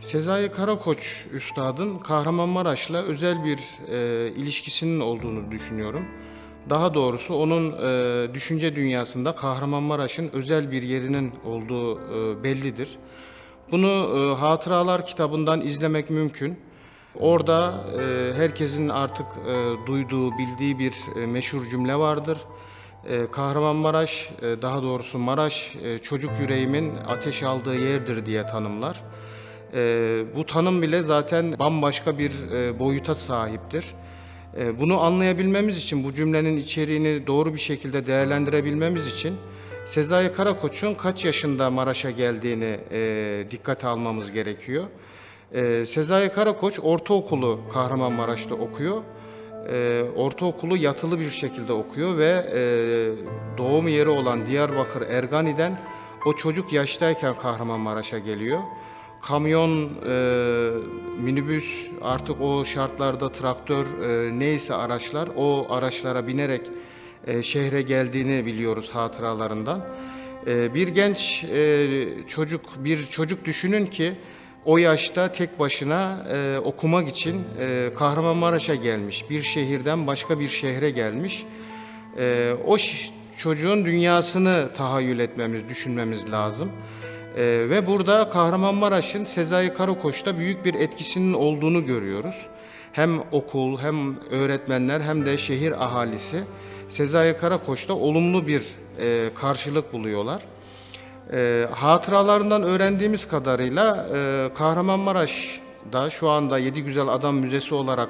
Sezai Karakoç Üstad'ın Kahramanmaraş'la özel bir e, ilişkisinin olduğunu düşünüyorum. Daha doğrusu onun e, düşünce dünyasında Kahramanmaraş'ın özel bir yerinin olduğu e, bellidir. Bunu e, Hatıralar kitabından izlemek mümkün. Orada e, herkesin artık e, duyduğu, bildiği bir e, meşhur cümle vardır. E, Kahramanmaraş, e, daha doğrusu Maraş, e, çocuk yüreğimin ateş aldığı yerdir diye tanımlar. E, bu tanım bile zaten bambaşka bir e, boyuta sahiptir. E, bunu anlayabilmemiz için, bu cümlenin içeriğini doğru bir şekilde değerlendirebilmemiz için Sezai Karakoç'un kaç yaşında Maraş'a geldiğini e, dikkate almamız gerekiyor. E, Sezai Karakoç ortaokulu Kahramanmaraş'ta okuyor. E, ortaokulu yatılı bir şekilde okuyor ve e, doğum yeri olan Diyarbakır Ergani'den o çocuk yaştayken Kahramanmaraş'a geliyor. Kamyon, e, minibüs, artık o şartlarda traktör e, neyse araçlar o araçlara binerek e, şehre geldiğini biliyoruz hatıralarından. E, bir genç e, çocuk, bir çocuk düşünün ki o yaşta tek başına e, okumak için e, Kahramanmaraş'a gelmiş. Bir şehirden başka bir şehre gelmiş. E, o çocuğun dünyasını tahayyül etmemiz, düşünmemiz lazım. E, ve burada Kahramanmaraş'ın Sezai Karakoç'ta büyük bir etkisinin olduğunu görüyoruz. Hem okul, hem öğretmenler, hem de şehir ahalisi Sezai Karakoç'ta olumlu bir e, karşılık buluyorlar. E, hatıralarından öğrendiğimiz kadarıyla e, Kahramanmaraş'da şu anda Yedi Güzel Adam Müzesi olarak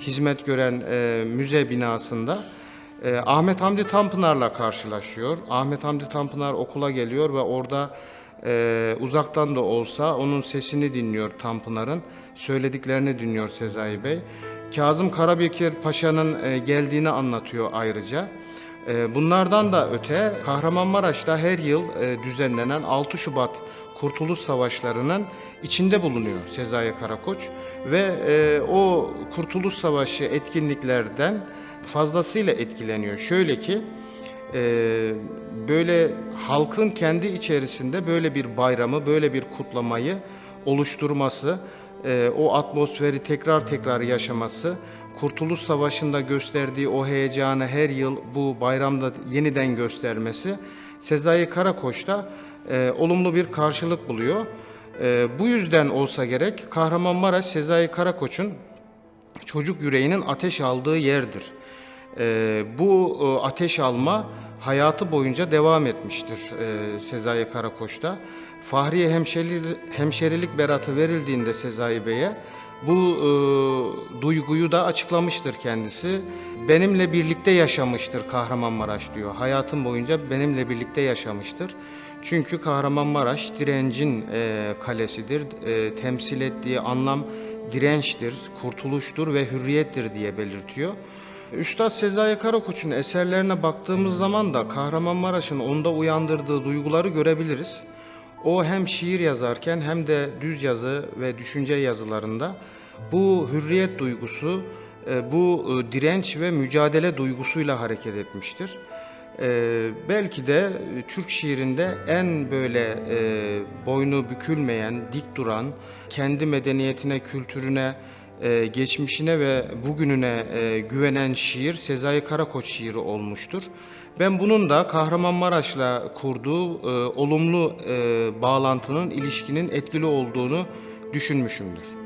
hizmet gören e, müze binasında e, Ahmet Hamdi Tanpınar'la karşılaşıyor. Ahmet Hamdi Tanpınar okula geliyor ve orada e, uzaktan da olsa onun sesini dinliyor Tanpınar'ın, söylediklerini dinliyor Sezai Bey. Kazım Karabekir Paşa'nın e, geldiğini anlatıyor ayrıca. E, Bunlardan da öte Kahramanmaraş'ta her yıl e, düzenlenen 6 Şubat Kurtuluş Savaşları'nın içinde bulunuyor Sezai Karakoç ve e, o Kurtuluş Savaşı etkinliklerden fazlasıyla etkileniyor. Şöyle ki e, böyle halkın kendi içerisinde böyle bir bayramı, böyle bir kutlamayı oluşturması, e, o atmosferi tekrar tekrar yaşaması, Kurtuluş Savaşı'nda gösterdiği o heyecanı her yıl bu bayramda yeniden göstermesi Sezai Karakoç'ta e, olumlu bir karşılık buluyor. E, bu yüzden olsa gerek Kahramanmaraş Sezai Karakoç'un çocuk yüreğinin ateş aldığı yerdir. Ee, bu e, ateş alma hayatı boyunca devam etmiştir e, Sezai Karakoç'ta. Fahriye hemşerilik, hemşerilik beratı verildiğinde Sezai Bey'e bu e, duyguyu da açıklamıştır kendisi. Benimle birlikte yaşamıştır Kahramanmaraş diyor. Hayatım boyunca benimle birlikte yaşamıştır. Çünkü Kahramanmaraş direncin e, kalesidir. E, temsil ettiği anlam dirençtir, kurtuluştur ve hürriyettir diye belirtiyor. Üstad Sezai Karakoç'un eserlerine baktığımız zaman da Kahramanmaraş'ın onda uyandırdığı duyguları görebiliriz. O hem şiir yazarken hem de düz yazı ve düşünce yazılarında bu hürriyet duygusu, e, bu e, direnç ve mücadele duygusuyla hareket etmiştir. Ee, belki de e, Türk şiirinde en böyle e, boynu bükülmeyen, dik duran, kendi medeniyetine, kültürüne, e, geçmişine ve bugününe e, güvenen şiir Sezai Karakoç şiiri olmuştur. Ben bunun da Kahramanmaraş'la kurduğu e, olumlu bağlantının, ilişkinin etkili olduğunu düşünmüşümdür.